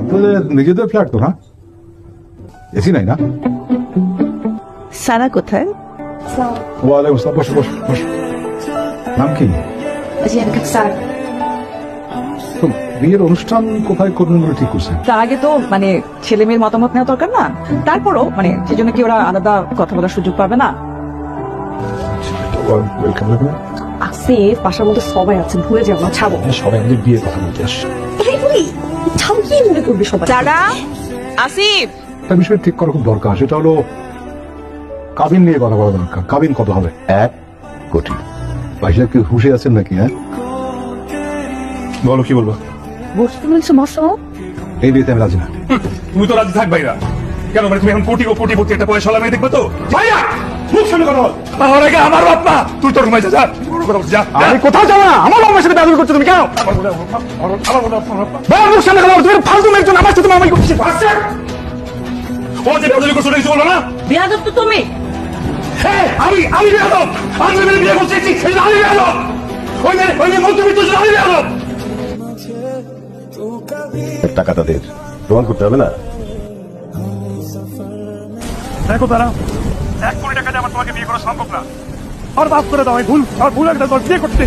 আপনাদের নিজেদের ফ্ল্যাট তো না? এসি নাই না? সারা কোথায়? ওয়ালাইকুম আসসালাম বসো বসো বসো। নাম কি? জি আমি স্যার। তো বিয়ের অনুষ্ঠান কোথায় করবেন বলে ঠিক করছেন? তার আগে তো মানে ছেলে মেয়ের মতামত নেওয়া দরকার না। তারপরও মানে সেজন্য কি ওরা আলাদা কথা বলার সুযোগ পাবে না। ওয়েলকাম লাগবে আছে বাসার মধ্যে সবাই আছে ভুলে যাব না ছাড়ো। সবাই আমাদের বিয়ের কথা বলতে আসছে। করবি সবাই সারা আসিফ। একটা বিষয় ঠিক করা খুব দরকার সেটা হলো কাবিন নিয়ে কথা বলা দরকার। কাবিন কত হবে? এক কোটি পয়সা কি হুশে আছেন নাকি হ্যাঁ? বলো কি বলব? বসতে বলছো মশা এই বিয়েতে আমি রাজি না। তুমি তো রাজি থাকবাই না। কেন মানে তুমি এখন কোটি ও কোটি ভর্তি একটা পয়সা মেয়ে দেখবে তো? ভাইয়া! মুখ সামনে কথা বল। আগে আমার বাপ মা তুই তোর ঘুমাই যা যা বড় কথা বলছিস, যা। আমি কোথাও যাব না। আমার বাবার সাথে করছ তুমি কেন? মুখ সামনে তুমি ফালতু একজন আমার সাথে মামাই? ও যে করছ কিছু বলো না? বিয়াদব তো তুমি। হ্যাঁ আমি আমি বেয়াদব। আমি বিয়ে করতে চাইছি আমি বেয়াদব। ওই মেয়ে ওই মেয়ে মন্ত্রী আমি বেয়াদব। টাকা তাদের। প্রমাণ করতে হবে না? দেখো তারা এক আমার তোমাকে বিয়ে করা সম্ভব না। আর বাপ করে দাও ভুল, আর ভুল একটা বিয়ে করতে